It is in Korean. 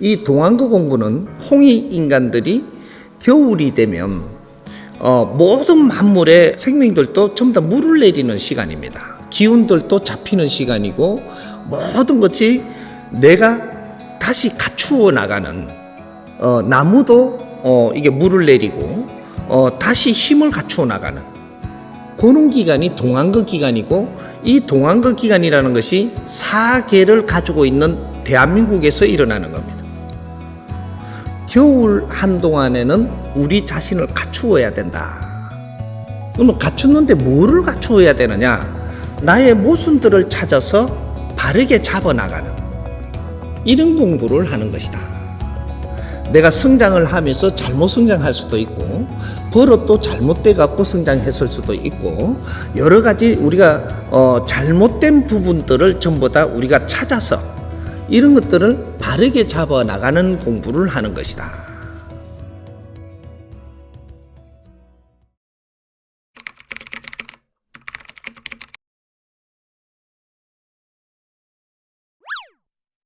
이 동안거 공부는 홍이 인간들이 겨울이 되면 어, 모든 만물의 생명들도 전부 다 물을 내리는 시간입니다. 기운들도 잡히는 시간이고 모든 것이 내가 다시 갖추어 나가는 어, 나무도 어, 이게 물을 내리고 어, 다시 힘을 갖추어 나가는 그런 기간이 동안거 기간이고 이 동안거 기간이라는 것이 사계를 가지고 있는 대한민국에서 일어나는 겁니다. 겨울 한동안에는 우리 자신을 갖추어야 된다. 그러면 갖추는데 뭐를 갖추어야 되느냐? 나의 모순들을 찾아서 바르게 잡아나가는 이런 공부를 하는 것이다. 내가 성장을 하면서 잘못 성장할 수도 있고 버릇도 잘못돼 갖고 성장했을 수도 있고 여러 가지 우리가 어, 잘못된 부분들을 전부 다 우리가 찾아서 이런 것들을 바르게 잡아 나가는 공부를 하는 것이다.